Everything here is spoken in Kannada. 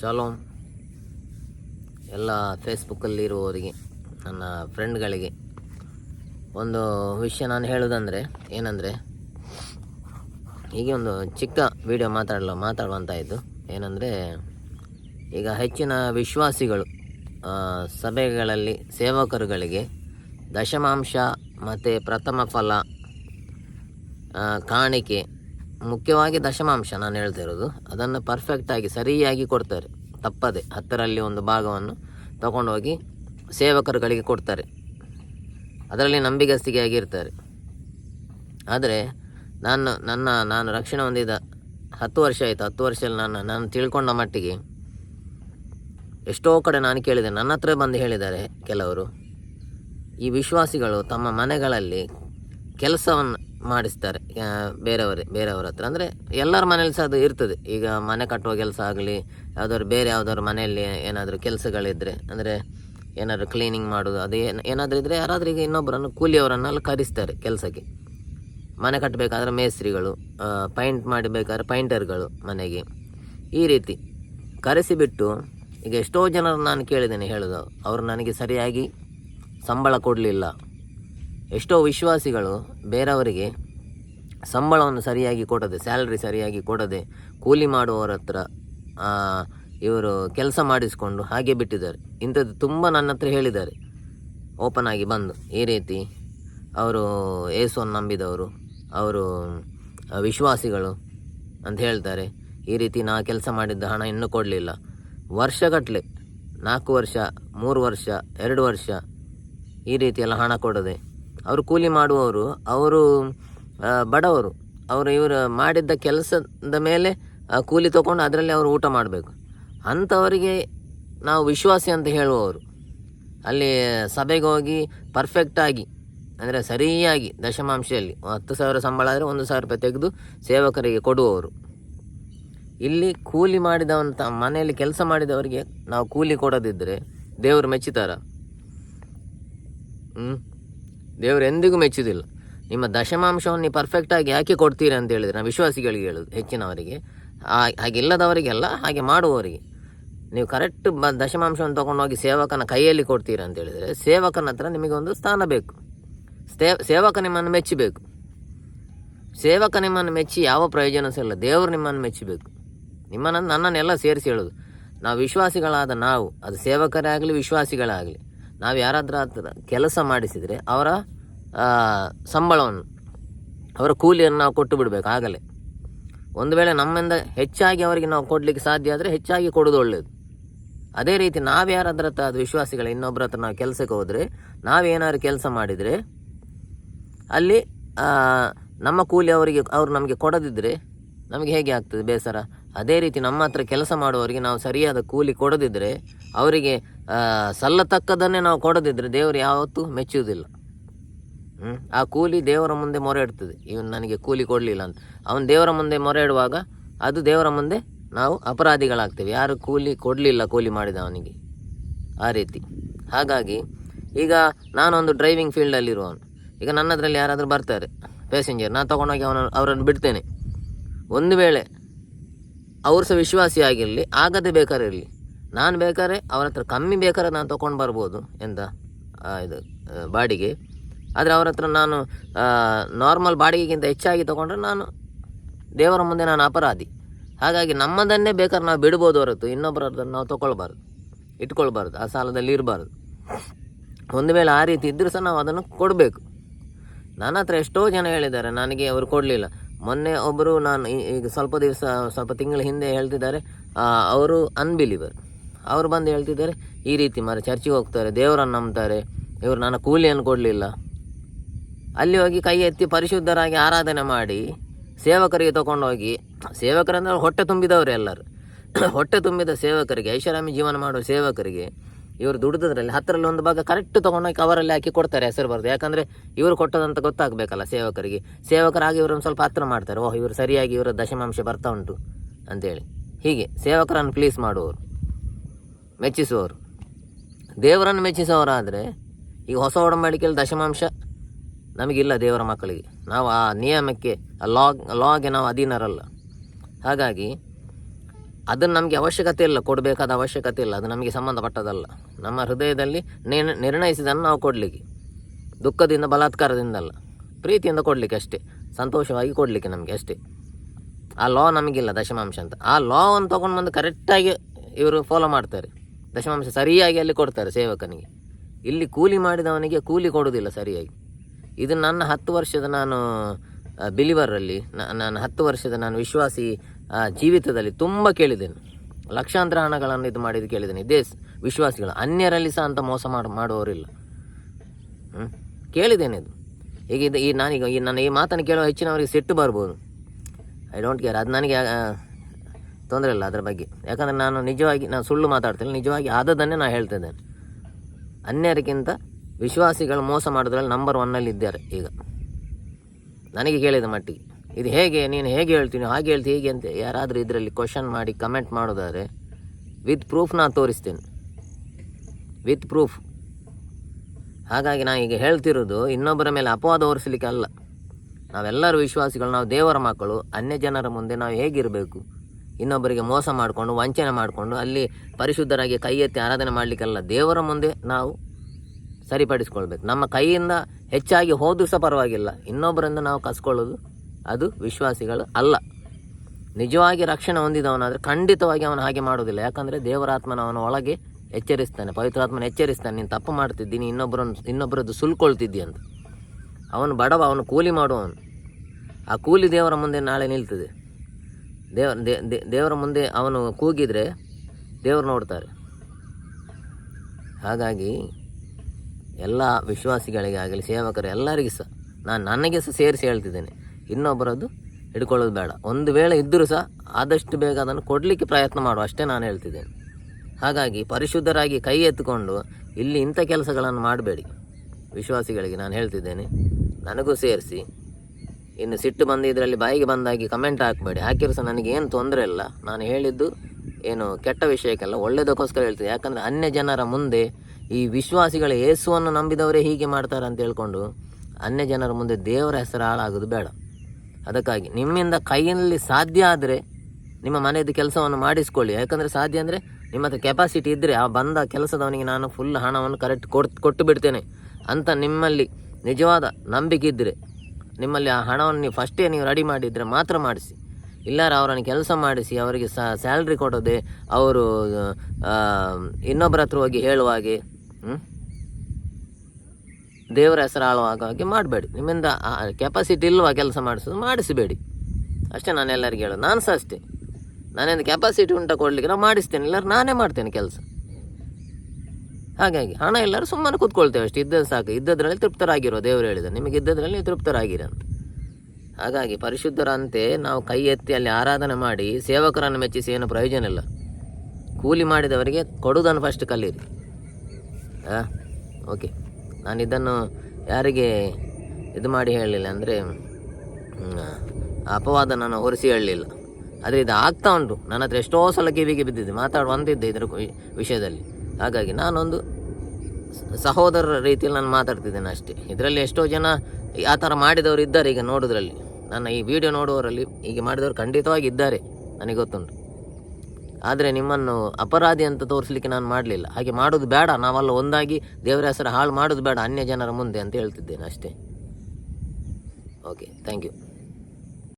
ಶಾಲೋಮ್ ಎಲ್ಲ ಫೇಸ್ಬುಕ್ಕಲ್ಲಿರುವವರಿಗೆ ನನ್ನ ಫ್ರೆಂಡ್ಗಳಿಗೆ ಒಂದು ವಿಷಯ ನಾನು ಹೇಳೋದಂದರೆ, ಏನಂದರೆ, ಹೀಗೆ ಒಂದು ಚಿಕ್ಕ ವಿಡಿಯೋ ಮಾತಾಡಲು, ಮಾತಾಡುವಂತ ಇದ್ದು, ಏನಂದರೆ, ಈಗ ಹೆಚ್ಚಿನ ವಿಶ್ವಾಸಿಗಳು ಸಭೆಗಳಲ್ಲಿ ಸೇವಕರುಗಳಿಗೆ ದಶಮಾಂಶ ಮತ್ತು ಪ್ರಥಮ ಫಲ ಕಾಣಿಕೆ ಮುಖ್ಯವಾಗಿ ದಶಮಾಂಶ ನಾನು ಹೇಳ್ತಿರೋದು ಅದನ್ನು ಪರ್ಫೆಕ್ಟಾಗಿ ಸರಿಯಾಗಿ ಕೊಡ್ತಾರೆ. ತಪ್ಪದೆ ಹತ್ತರಲ್ಲಿ ಒಂದು ಭಾಗವನ್ನು ತಗೊಂಡೋಗಿ ಸೇವಕರುಗಳಿಗೆ ಕೊಡ್ತಾರೆ. ಅದರಲ್ಲಿ ನಂಬಿಗಸ್ತಿಗೆ ಆಗಿರ್ತಾರೆ ಆದರೆ ನಾನು, ನನ್ನ, ನಾನು ರಕ್ಷಣೆ ಹೊಂದಿದ ಹತ್ತು ವರ್ಷ ಆಯಿತು. ಹತ್ತು ವರ್ಷದಲ್ಲಿ ನಾನು ನಾನು ತಿಳ್ಕೊಂಡ ಮಟ್ಟಿಗೆ ಎಷ್ಟೋ ಕಡೆ ನಾನು ಕೇಳಿದೆ. ನನ್ನ ಹತ್ರ ಬಂದು ಹೇಳಿದ್ದಾರೆ ಕೆಲವರು. ಈ ವಿಶ್ವಾಸಿಗಳು ತಮ್ಮ ಮನೆಗಳಲ್ಲಿ ಕೆಲಸವನ್ನು ಮಾಡಿಸ್ತಾರೆ. ಬೇರೆಯವರೇ, ಬೇರೆಯವ್ರ ಹತ್ರ. ಅಂದರೆ ಎಲ್ಲರ ಮನೇಲಿ ಸಹ ಅದು ಇರ್ತದೆ. ಈಗ ಮನೆ ಕಟ್ಟುವ ಕೆಲಸ ಆಗಲಿ, ಯಾವುದಾದ್ರು ಬೇರೆ ಯಾವುದಾದ್ರು ಮನೆಯಲ್ಲಿ ಏನಾದರೂ ಕೆಲಸಗಳಿದ್ದರೆ ಅಂದರೆ ಏನಾದರೂ ಕ್ಲೀನಿಂಗ್ ಮಾಡೋದು, ಅದು ಏನು, ಏನಾದರೂ ಇದ್ದರೆ ಯಾರಾದರೂ ಈಗ ಇನ್ನೊಬ್ಬರನ್ನು ಕೂಲಿಯವರನ್ನೆಲ್ಲ ಕರೆಸ್ತಾರೆ ಕೆಲಸಕ್ಕೆ. ಮನೆ ಕಟ್ಟಬೇಕಾದ್ರೆ ಮೇಸ್ತ್ರಿಗಳು ಪೈಂಟ್ ಮಾಡಬೇಕಾದ್ರೆ ಪೈಂಟರ್ಗಳು ಮನೆಗೆ. ಈ ರೀತಿ ಕರೆಸಿಬಿಟ್ಟು ಈಗ ಎಷ್ಟೋ ಜನರು ನಾನು ಕೇಳಿದ್ದೇನೆ ಹೇಳೋದು. ಅವರು ನನಗೆ ಸರಿಯಾಗಿ ಸಂಬಳ ಕೊಡಲಿಲ್ಲ. ಎಷ್ಟೋ ವಿಶ್ವಾಸಿಗಳು ಬೇರೆಯವರಿಗೆ ಸಂಬಳವನ್ನು ಸರಿಯಾಗಿ ಕೊಡದೆ ಸ್ಯಾಲ್ರಿ ಸರಿಯಾಗಿ ಕೊಡದೆ ಕೂಲಿ ಮಾಡುವವರ ಹತ್ರ ಇವರು ಕೆಲಸ ಮಾಡಿಸಿಕೊಂಡು ಹಾಗೆ ಬಿಟ್ಟಿದ್ದಾರೆ. ಇಂಥದ್ದು ತುಂಬ ನನ್ನ ಹತ್ರ ಹೇಳಿದ್ದಾರೆ. ಓಪನ್ ಆಗಿ ಬಂದು, ಈ ರೀತಿ ಅವರು ಏಸುವನ್ನು ನಂಬಿದವರು, ಅವರು ವಿಶ್ವಾಸಿಗಳು ಅಂತ ಹೇಳ್ತಾರೆ. ಈ ರೀತಿ ನಾ ಕೆಲಸ ಮಾಡಿದ್ದ ಹಣ ಇನ್ನೂ ಕೊಡಲಿಲ್ಲ. ವರ್ಷಗಟ್ಟಲೆ ನಾಲ್ಕು ವರ್ಷ, ಮೂರು ವರ್ಷ, ಎರಡು ವರ್ಷ ಈ ರೀತಿಯೆಲ್ಲ ಹಣ ಕೊಡದೆ ಅವರು ಕೂಲಿ ಮಾಡುವವರು, ಅವರು ಬಡವರು. ಅವರು ಇವರು ಮಾಡಿದ್ದ ಕೆಲಸದ ಮೇಲೆ ಕೂಲಿ ತಗೊಂಡು ಅದರಲ್ಲಿ ಅವರು ಊಟ ಮಾಡಬೇಕು. ಅಂಥವರಿಗೆ ನಾವು ವಿಶ್ವಾಸಿ ಅಂತ ಹೇಳುವವರು. ಅಲ್ಲಿ ಸಭೆಗೆ ಹೋಗಿ ಪರ್ಫೆಕ್ಟಾಗಿ ಅಂದರೆ ಸರಿಯಾಗಿ ದಶಮಾಂಶದಲ್ಲಿ ಹತ್ತು ಸಾವಿರ ಸಂಬಳ ಆದರೆ ಒಂದು ಸಾವಿರ ರೂಪಾಯಿ ತೆಗೆದು ಸೇವಕರಿಗೆ ಕೊಡುವವರು. ಇಲ್ಲಿ ಕೂಲಿ ಮಾಡಿದವಂಥ ಮನೆಯಲ್ಲಿ ಕೆಲಸ ಮಾಡಿದವರಿಗೆ ನಾವು ಕೂಲಿ ಕೊಡದಿದ್ದರೆ ದೇವರು ಮೆಚ್ಚಿತಾರ? ಹ್ಞೂ ದೇವರು ಎಂದಿಗೂ ಮೆಚ್ಚುವುದಿಲ್ಲ ನಿಮ್ಮ ದಶಮಾಂಶವನ್ನು ನೀವು ಪರ್ಫೆಕ್ಟಾಗಿ ಯಾಕೆ ಕೊಡ್ತೀರಿ ಅಂತ ಹೇಳಿದ್ರೆ ನಾವು ವಿಶ್ವಾಸಿಗಳಿಗೆ ಹೇಳೋದು ಹೆಚ್ಚಿನವರಿಗೆ. ಹಾಗೆ ಹಾಗಿಲ್ಲದವರಿಗೆಲ್ಲ ಹಾಗೆ ಮಾಡುವವರಿಗೆ. ನೀವು ಕರೆಕ್ಟ್ ಬ, ದಶಮಾಂಶವನ್ನು ತೊಗೊಂಡೋಗಿ ಸೇವಕನ ಕೈಯಲ್ಲಿ ಕೊಡ್ತೀರಾ ಅಂತ ಹೇಳಿದರೆ, ಸೇವಕನ ಹತ್ರ ನಿಮಗೆ ಒಂದು ಸ್ಥಾನ ಬೇಕು. ಸೇವಕ ನಿಮ್ಮನ್ನು ಮೆಚ್ಚಬೇಕು. ಸೇವಕ ನಿಮ್ಮನ್ನು ಮೆಚ್ಚಿ ಯಾವ ಪ್ರಯೋಜನ ಇಲ್ಲ, ದೇವರು ನಿಮ್ಮನ್ನು ಮೆಚ್ಚಬೇಕು. ನಿಮ್ಮನ್ನು ನನ್ನನ್ನೆಲ್ಲ ಸೇರಿಸಿ ಹೇಳೋದು. ನಾವು ವಿಶ್ವಾಸಿಗಳಾದ ನಾವು, ಅದು ಸೇವಕರೇ ಆಗಲಿ, ವಿಶ್ವಾಸಿಗಳೇ ಆಗಲಿ ನಾವು ಯಾರಾದರೂ ಹತ್ರ ಕೆಲಸ ಮಾಡಿಸಿದರೆ ಅವರ ಸಂಬಳವನ್ನು, ಅವರ ಕೂಲಿಯನ್ನು ನಾವು ಕೊಟ್ಟು ಬಿಡಬೇಕು ಆಗಲೇ. ಒಂದು ವೇಳೆ ನಮ್ಮಿಂದ ಹೆಚ್ಚಾಗಿ ಅವರಿಗೆ ನಾವು ಕೊಡಲಿಕ್ಕೆ ಸಾಧ್ಯ ಆದರೆ ಹೆಚ್ಚಾಗಿ ಕೊಡೋದು ಒಳ್ಳೆಯದು ಅದೇ ರೀತಿ ನಾವು ಯಾರಾದ್ರ ಹತ್ರ, ಅದು ವಿಶ್ವಾಸಿಗಳ ಇನ್ನೊಬ್ಬರ ಹತ್ರ ನಾವು ಕೆಲಸಕ್ಕೆ ಹೋದರೆ ನಾವೇನಾದ್ರು ಕೆಲಸ ಮಾಡಿದರೆ, ಅಲ್ಲಿ ನಮ್ಮ ಕೂಲಿ ಅವರಿಗೆ, ಅವರು ನಮಗೆ ಕೊಡದಿದ್ದರೆ ನಮಗೆ ಹೇಗೆ ಆಗ್ತದೆ ಬೇಸರ? ಅದೇ ರೀತಿ ನಮ್ಮ ಹತ್ರ ಕೆಲಸ ಮಾಡುವವರಿಗೆ ನಾವು ಸರಿಯಾದ ಕೂಲಿ ಕೊಡದಿದ್ದರೆ ಅವರಿಗೆ ಸಲ್ಲತಕ್ಕದನ್ನೇ ನಾವು ಕೊಡದಿದ್ದರೆ ದೇವರು ಯಾವತ್ತೂ ಮೆಚ್ಚುವುದಿಲ್ಲ. ಹ್ಞೂ ಆ ಕೂಲಿ ದೇವರ ಮುಂದೆ ಮೊರೆ ಇಡ್ತದೆ ಇವನು ನನಗೆ ಕೂಲಿ ಕೊಡಲಿಲ್ಲ ಅಂತ. ಅವನು ದೇವರ ಮುಂದೆ ಮೊರೆ ಇಡುವಾಗ ಅದು ದೇವರ ಮುಂದೆ ನಾವು ಅಪರಾಧಿಗಳಾಗ್ತೇವೆ. ಯಾರು ಕೂಲಿ ಕೊಡಲಿಲ್ಲ, ಕೂಲಿ ಮಾಡಿದ ಅವನಿಗೆ ಆ ರೀತಿ. ಹಾಗಾಗಿ ಈಗ ನಾನೊಂದು ಡ್ರೈವಿಂಗ್ ಫೀಲ್ಡಲ್ಲಿರುವವನು. ಈಗ ನನ್ನದ್ರಲ್ಲಿ ಯಾರಾದರೂ ಬರ್ತಾರೆ. ಪ್ಯಾಸೆಂಜರ್. ನಾನು ತೊಗೊಂಡೋಗಿ ಅವನ, ಅವರನ್ನು ಬಿಡ್ತೇನೆ. ಒಂದು ವೇಳೆ ಅವ್ರು ಸಹ ವಿಶ್ವಾಸಿ ಆಗಿರಲಿ, ಆಗದೆ ಬೇಕಾದ್ರೆ ಇರಲಿ. ನಾನು ಬೇಕಾದ್ರೆ ಅವ್ರ ಹತ್ರ ಕಮ್ಮಿ ಬೇಕಾದ್ರೆ ನಾನು ತೊಗೊಂಡು ಬರ್ಬೋದು ಎಂತ ಇದು ಬಾಡಿಗೆ. ಆದರೆ ಅವ್ರ ಹತ್ರ ನಾನು ನಾರ್ಮಲ್ ಬಾಡಿಗೆಗಿಂತ ಹೆಚ್ಚಾಗಿ ತೊಗೊಂಡ್ರೆ ನಾನು ದೇವರ ಮುಂದೆ ನಾನು ಅಪರಾಧಿ. ಹಾಗಾಗಿ ನಮ್ಮದನ್ನೇ ಬೇಕಾದ್ರೆ ನಾವು ಬಿಡ್ಬೋದು ಹೊರತು ಇನ್ನೊಬ್ಬರದ್ದು ನಾವು ತೊಗೊಳ್ಬಾರ್ದು ಇಟ್ಕೊಳ್ಬಾರ್ದು, ಆ ಸಾಲದಲ್ಲಿ ಇರಬಾರ್ದು. ಒಂದು ವೇಳೆ ಆ ರೀತಿ ಇದ್ದರೂ ಸಹ ನಾವು ಅದನ್ನು ಕೊಡಬೇಕು. ನನ್ನ ಹತ್ರ ಎಷ್ಟೋ ಜನ ಹೇಳಿದ್ದಾರೆ, ನನಗೆ ಅವರು ಕೊಡಲಿಲ್ಲ. ಮೊನ್ನೆ ಒಬ್ಬರು ನಾನು ಈಗ ಸ್ವಲ್ಪ ದಿವಸ, ಸ್ವಲ್ಪ ತಿಂಗಳ ಹಿಂದೆ ಹೇಳ್ತಿದ್ದಾರೆ ಅವರು ಅನ್ಬಿಲೀವರ್ ಅವರು ಬಂದು ಹೇಳ್ತಿದ್ದಾರೆ, ಈ ರೀತಿ ಮಾರೆ ಚರ್ಚಿಗೆ ಹೋಗ್ತಾರೆ, ದೇವರನ್ನು ನಂಬ್ತಾರೆ, ಇವರು ನನ್ನ ಕೂಲಿಯನ್ನು ಕೊಡಲಿಲ್ಲ. ಅಲ್ಲಿ ಹೋಗಿ ಕೈ ಎತ್ತಿ ಪರಿಶುದ್ಧರಾಗಿ ಆರಾಧನೆ ಮಾಡಿ, ಸೇವಕರಿಗೆ ತಗೊಂಡೋಗಿ, ಸೇವಕರಂದ್ರೆ ಹೊಟ್ಟೆ ತುಂಬಿದವರು ಎಲ್ಲರೂ. ಹೊಟ್ಟೆ ತುಂಬಿದ ಸೇವಕರಿಗೆ, ಐಷಾರಾಮಿ ಜೀವನ ಮಾಡುವ ಸೇವಕರಿಗೆ ಇವರು ದುಡಿದ್ರಲ್ಲಿ ಹತ್ತರಲ್ಲಿ ಒಂದು ಭಾಗ ಕರೆಕ್ಟ್ ತೊಗೊಂಡೋಗಿ ಕವರಲ್ಲಿ ಹಾಕಿ ಕೊಡ್ತಾರೆ, ಹೆಸರು ಬರೆದು. ಯಾಕಂದರೆ ಇವರು ಕೊಟ್ಟದಂತ ಗೊತ್ತಾಗಬೇಕಲ್ಲ ಸೇವಕರಿಗೆ. ಸೇವಕರಾಗಿ ಇವರನ್ನು ಸ್ವಲ್ಪ ಹತ್ರ ಮಾಡ್ತಾರೆ. ಓಹ್, ಇವರು ಸರಿಯಾಗಿ ಇವರ ದಶಮಾಂಶ ಬರ್ತಾ ಉಂಟು ಅಂತೇಳಿ. ಹೀಗೆ ಸೇವಕರನ್ನು ಪ್ಲೀಸ್ ಮಾಡುವವರು, ಮೆಚ್ಚಿಸುವವರು. ದೇವರನ್ನು ಮೆಚ್ಚಿಸುವವರಾದರೆ ಈಗ ಹೊಸ ಒಡಂಬಡಿಕೆಯಲ್ಲಿ ದಶಮಾಂಶ ನಮಗಿಲ್ಲ ದೇವರ ಮಕ್ಕಳಿಗೆ. ನಾವು ಆ ನಿಯಮಕ್ಕೆ ಲಾಗ್ ಲಾಗೆ ನಾವು ಅಧೀನರಲ್ಲ. ಹಾಗಾಗಿ ಅದನ್ನು ನಮಗೆ ಅವಶ್ಯಕತೆ ಇಲ್ಲ, ಕೊಡಬೇಕಾದ ಅವಶ್ಯಕತೆ ಇಲ್ಲ, ಅದು ನಮಗೆ ಸಂಬಂಧಪಟ್ಟದಲ್ಲ ನಮ್ಮ ಹೃದಯದಲ್ಲಿ ನಿರ್ಣ- ನಿರ್ಣಯಿಸಿದನ್ನು ನಾವು ಕೊಡಲಿಕ್ಕೆ, ದುಃಖದಿಂದ, ಬಲಾತ್ಕಾರದಿಂದಲ್ಲ. ಪ್ರೀತಿಯಿಂದ ಕೊಡಲಿಕ್ಕೆ ಅಷ್ಟೇ, ಸಂತೋಷವಾಗಿ ಕೊಡಲಿಕ್ಕೆ ನಮಗೆ ಅಷ್ಟೇ. ಆ ಲಾ ನಮಗಿಲ್ಲ ದಶಮಾಂಶ ಅಂತ. ಆ ಲಾವನ್ನು ತೊಗೊಂಡು ಬಂದು ಕರೆಕ್ಟಾಗಿ ಇವರು ಫಾಲೋ ಮಾಡ್ತಾರೆ. ದಶಮಾಂಶ ಸರಿಯಾಗಿ ಅಲ್ಲಿ ಕೊಡ್ತಾರೆ ಸೇವಕನಿಗೆ. ಇಲ್ಲಿ ಕೂಲಿ ಮಾಡಿದವನಿಗೆ ಕೂಲಿ ಕೊಡೋದಿಲ್ಲ ಸರಿಯಾಗಿ. ಇದು ನನ್ನ ಹತ್ತು ವರ್ಷದ ನಾನು ಬಿಲಿವರಲ್ಲಿ ನಾನು ಹತ್ತು ವರ್ಷದ ನಾನು ವಿಶ್ವಾಸಿ ಜೀವಿತದಲ್ಲಿ ತುಂಬ ಕೇಳಿದ್ದೇನೆ. ಲಕ್ಷಾಂತರ ಹಣಗಳನ್ನು ಇದು ಮಾಡಿದ್ದು ಕೇಳಿದ್ದೇನೆ. ಇದೇ ವಿಶ್ವಾಸಿಗಳು. ಅನ್ಯರಲ್ಲಿ ಸಹ ಅಂತ ಮೋಸ ಮಾಡಿ, ಮಾಡುವವರಿಲ್ಲ. ಹ್ಞೂ ಕೇಳಿದ್ದೇನೆ ಇದು. ಈಗ ಇದು ಈ ನಾನೀಗ ಈ ನನ್ನ ಈ ಮಾತನ್ನು ಕೇಳುವ ಹೆಚ್ಚಿನವರಿಗೆ ಸಿಟ್ಟು ಬರ್ಬೋದು. ಐ ಡೋಂಟ್ ಕೇರ್ ಅದು ನನಗೆ ತೊಂದರೆ ಇಲ್ಲ ಅದರ ಬಗ್ಗೆ. ಯಾಕಂದರೆ ನಾನು ನಿಜವಾಗಿ, ನಾನು ಸುಳ್ಳು ಮಾತಾಡ್ತೇನೆ ನಿಜವಾಗಿ ಆದದನ್ನೇ ನಾನು ಹೇಳ್ತಿದ್ದೇನೆ ಅನ್ಯರಿಗಿಂತ ವಿಶ್ವಾಸಿಗಳು ಮೋಸ ಮಾಡೋದ್ರಲ್ಲಿ ನಂಬರ್ ಒನ್ನಲ್ಲಿ ಇದ್ದಾರೆ ಈಗ. ನನಗೆ ಕೇಳಿದ ಮಟ್ಟಿಗೆ. ಇದು ಹೇಗೆ, ನೀನು ಹೇಗೆ ಹೇಳ್ತೀನಿ ಹಾಗೆ ಹೇಳ್ತೀನಿ ಹೇಗೆ ಅಂತ. ಯಾರಾದರೂ ಇದರಲ್ಲಿ ಕ್ವಶನ್ ಮಾಡಿ ಕಮೆಂಟ್ ಮಾಡೋದಾದರೆ ವಿತ್ ಪ್ರೂಫ್ ನಾನು ತೋರಿಸ್ತೇನೆ. ವಿತ್ ಪ್ರೂಫ್ ಹಾಗಾಗಿ ನಾನು ಈಗ ಹೇಳ್ತಿರೋದು, ಇನ್ನೊಬ್ಬರ ಮೇಲೆ ಅಪವಾದ ಹೊರಿಸಲಿಕ್ಕೆ ಅಲ್ಲ. ನಾವೆಲ್ಲರೂ ವಿಶ್ವಾಸಿಗಳು, ನಾವು ದೇವರ ಮಕ್ಕಳು, ಅನ್ಯ ಜನರ ಮುಂದೆ ನಾವು ಹೇಗಿರಬೇಕು? ಇನ್ನೊಬ್ಬರಿಗೆ ಮೋಸ ಮಾಡಿಕೊಂಡು, ವಂಚನೆ ಮಾಡಿಕೊಂಡು, ಅಲ್ಲಿ ಪರಿಶುದ್ಧರಾಗಿ ಕೈ ಎತ್ತಿ ಆರಾಧನೆ ಮಾಡಲಿಕ್ಕೆಲ್ಲ ದೇವರ ಮುಂದೆ ನಾವು ಸರಿಪಡಿಸ್ಕೊಳ್ಬೇಕು. ನಮ್ಮ ಕೈಯಿಂದ ಹೆಚ್ಚಾಗಿ ಹೋದ್ರೂ ಸಹ ಪರವಾಗಿಲ್ಲ. ಇನ್ನೊಬ್ಬರಿಂದ ನಾವು ಕಸ್ಕೊಳ್ಳೋದು ಅದು ವಿಶ್ವಾಸಿಗಳು ಅಲ್ಲ. ನಿಜವಾಗಿ ರಕ್ಷಣೆ ಹೊಂದಿದವನಾದರೆ ಖಂಡಿತವಾಗಿ ಅವನು ಹಾಗೆ ಮಾಡೋದಿಲ್ಲ ಯಾಕಂದರೆ ದೇವರಾತ್ಮನ ಅವನ ಒಳಗೆ ಎಚ್ಚರಿಸ್ತಾನೆ, ಪವಿತ್ರಾತ್ಮನ ಎಚ್ಚರಿಸ್ತಾನೆ. ನೀನು ತಪ್ಪು ಮಾಡ್ತಿದ್ದೀನಿ ಇನ್ನೊಬ್ಬರನ್ನು ಇನ್ನೊಬ್ಬರದ್ದು ಸುಲ್ಕೊಳ್ತಿದ್ದಿ ಅಂತ. ಅವನು ಬಡವ, ಅವನು ಕೂಲಿ ಮಾಡುವವನು. ಆ ಕೂಲಿ ದೇವರ ಮುಂದೆ ನಾಳೆ ನಿಲ್ತದೆ. ದೇವ ದೇವರ ಮುಂದೆ ಅವನು ಕೂಗಿದರೆ ದೇವರು ನೋಡ್ತಾರೆ. ಹಾಗಾಗಿ ಎಲ್ಲ ವಿಶ್ವಾಸಿಗಳಿಗೆ ಆಗಲಿ ಸೇವಕರು ಎಲ್ಲರಿಗೂ ಸಹ ನಾನು ನನಗೆ ಸಹ ಸೇರಿಸಿ ಹೇಳ್ತಿದ್ದೇನೆ. ಇನ್ನೊಬ್ಬರದ್ದು ಹಿಡ್ಕೊಳ್ಳೋದು ಬೇಡ. ಒಂದು ವೇಳೆ ಇದ್ದರೂ ಸಹ ಆದಷ್ಟು ಬೇಗ ಅದನ್ನು ಕೊಡಲಿಕ್ಕೆ ಪ್ರಯತ್ನ ಮಾಡುವ, ಅಷ್ಟೇ ನಾನು ಹೇಳ್ತಿದ್ದೇನೆ. ಹಾಗಾಗಿ ಪರಿಶುದ್ಧರಾಗಿ ಕೈ ಎತ್ತಿಕೊಂಡು ಇಲ್ಲಿ ಇಂಥ ಕೆಲಸಗಳನ್ನು ಮಾಡಬೇಡಿ. ವಿಶ್ವಾಸಿಗಳಿಗೆ ನಾನು ಹೇಳ್ತಿದ್ದೇನೆ, ನನಗೂ ಸೇರಿಸಿ. ಇನ್ನು ಸಿಟ್ಟು ಬಂದು ಇದರಲ್ಲಿ ಬಾಯಿಗೆ ಬಂದಾಗಿ ಕಮೆಂಟ್ ಹಾಕಬೇಡಿ. ಹಾಕಿರೋ ಸಹ ನನಗೆ ಏನು ತೊಂದರೆ ಇಲ್ಲ. ನಾನು ಹೇಳಿದ್ದು ಏನು ಕೆಟ್ಟ ವಿಷಯಕ್ಕೆಲ್ಲ, ಒಳ್ಳೆಯದಕ್ಕೋಸ್ಕರ ಹೇಳ್ತಿದ್ದೆ ಯಾಕಂದರೆ ಅನ್ಯ ಜನರ ಮುಂದೆ ಈ ವಿಶ್ವಾಸಿಗಳ ಯೇಸುವನ್ನು ನಂಬಿದವರೇ ಹೀಗೆ ಮಾಡ್ತಾರೆ ಅಂತ ಹೇಳ್ಕೊಂಡು ಅನ್ಯ ಜನರ ಮುಂದೆ ದೇವರ ಹೆಸರು ಹಾಳಾಗೋದು ಬೇಡ. ಅದಕ್ಕಾಗಿ ನಿಮ್ಮಿಂದ ಕೈಯಲ್ಲಿ ಸಾಧ್ಯ ಆದರೆ ನಿಮ್ಮ ಮನೆಯದ್ದು ಕೆಲಸವನ್ನು ಮಾಡಿಸ್ಕೊಳ್ಳಿ ಯಾಕಂದರೆ ಸಾಧ್ಯ ಅಂದರೆ ನಿಮ್ಮ ಹತ್ರ ಕೆಪಾಸಿಟಿ ಇದ್ದರೆ ಆ ಬಂದ ಕೆಲಸದವನಿಗೆ ನಾನು ಫುಲ್ ಹಣವನ್ನು ಕರೆಕ್ಟ್ ಕೊಟ್ಟು ಕೊಟ್ಟು ಬಿಡ್ತೇನೆ ಅಂತ ನಿಮ್ಮಲ್ಲಿ ನಿಜವಾದ ನಂಬಿಕೆ ಇದ್ದರೆ ನಿಮ್ಮಲ್ಲಿ ಆ ಹಣವನ್ನು ನೀವು ಫಸ್ಟೇ ನೀವು ರೆಡಿ ಮಾಡಿದರೆ ಮಾತ್ರ ಮಾಡಿಸಿ ಇಲ್ಲಾರ ಅವರನ್ನು ಕೆಲಸ ಮಾಡಿಸಿ, ಅವರಿಗೆ ಸ್ಯಾಲ್ರಿ ಕೊಡೋದೆ ಅವರು ಇನ್ನೊಬ್ಬರ ಹತ್ರ ಹೋಗಿ ಹೇಳುವಾಗೆ ಹ್ಞೂ? ದೇವರ ಹೆಸರು ಆಳುವಾಗ ಹಾಗೆ ಮಾಡಬೇಡಿ. ನಿಮ್ಮಿಂದ ಕೆಪಾಸಿಟಿ ಇಲ್ವಾ ಕೆಲಸ ಮಾಡಿಸೋದು ಮಾಡಿಸಬೇಡಿ. ಅಷ್ಟೇ ನಾನು ಎಲ್ಲರಿಗೂ ಹೇಳೋದು. ನಾನು ಸಹ ಅಷ್ಟೇ. ನಾನೇನು ಕೆಪಾಸಿಟಿ ಉಂಟ ಕೊಡಲಿಕ್ಕೆ ನಾವು ಮಾಡಿಸ್ತೇನೆ. ಎಲ್ಲರೂ ನಾನೇ ಮಾಡ್ತೇನೆ ಕೆಲಸ. ಹಾಗಾಗಿ ಹಣ ಎಲ್ಲರೂ ಸುಮ್ಮನೆ ಕೂತ್ಕೊಳ್ತೇವೆ ಅಷ್ಟೇ. ಇದ್ದದ್ದು ಸಾಕು. ಇದ್ದದ್ರಲ್ಲಿ ತೃಪ್ತರಾಗಿರೋ ದೇವರು ಹೇಳಿದ ನಿಮಗೆ ಇದ್ದದ್ರಲ್ಲಿ ನೀವು ಹಾಗಾಗಿ ಪರಿಶುದ್ಧರಂತೆ ನಾವು ಕೈ ಎತ್ತಿ ಅಲ್ಲಿ ಆರಾಧನೆ ಮಾಡಿ ಸೇವಕರನ್ನು ಮೆಚ್ಚಿಸಿ ಏನು ಪ್ರಯೋಜನ ಇಲ್ಲ. ಕೂಲಿ ಮಾಡಿದವರಿಗೆ ಕೊಡುವುದನ್ನು ಫಸ್ಟ್ ಕಲೀರಿ. ಹಾಂ ಓಕೆ ನಾನು ಇದನ್ನು ಯಾರಿಗೆ ಇದು ಮಾಡಿ ಹೇಳಲಿಲ್ಲ ಅಂದರೆ ಅಪವಾದ ನಾನು ಹೊರಿಸಿ ಹೇಳಲಿಲ್ಲ. ಆದರೆ ಇದು ಆಗ್ತಾ ಉಂಟು. ನನ್ನ ಹತ್ರ ಎಷ್ಟೋ ಸಲ ಕಿವಿಗೆ ಬಿದ್ದಿದೆ ಮಾತಾಡುವಂತಿದ್ದೆ ಇದರ ವಿಷಯದಲ್ಲಿ. ಹಾಗಾಗಿ ನಾನೊಂದು ಸಹೋದರರ ರೀತಿಯಲ್ಲಿ ನಾನು ಮಾತಾಡ್ತಿದ್ದೇನೆ ಅಷ್ಟೇ. ಇದರಲ್ಲಿ ಎಷ್ಟೋ ಜನ ಆ ಥರ ಮಾಡಿದವರು ಇದ್ದಾರೆ ಈಗ ನೋಡೋದ್ರಲ್ಲಿ. ನನ್ನ ಈ ವಿಡಿಯೋ ನೋಡುವವರಲ್ಲಿ ಹೀಗೆ ಮಾಡಿದವರು ಖಂಡಿತವಾಗಿ ಇದ್ದಾರೆ, ನನಗೆ ಗೊತ್ತುಂಟು. ಆದರೆ ನಿಮ್ಮನ್ನು ಅಪರಾಧಿ ಅಂತ ತೋರಿಸಲಿಕ್ಕೆ ನಾನು ಮಾಡಲಿಲ್ಲ. ಹಾಗೆ ಮಾಡೋದು ಬೇಡ. ನಾವೆಲ್ಲ ಒಂದಾಗಿ ದೇವರ ಹೆಸರು ಹಾಳು ಮಾಡೋದು ಬೇಡ. ಅನ್ಯ ಜನರ ಮುಂದೆ ಅಂತ ಹೇಳ್ತಿದ್ದೇನೆ ಅಷ್ಟೇ. Okay thank you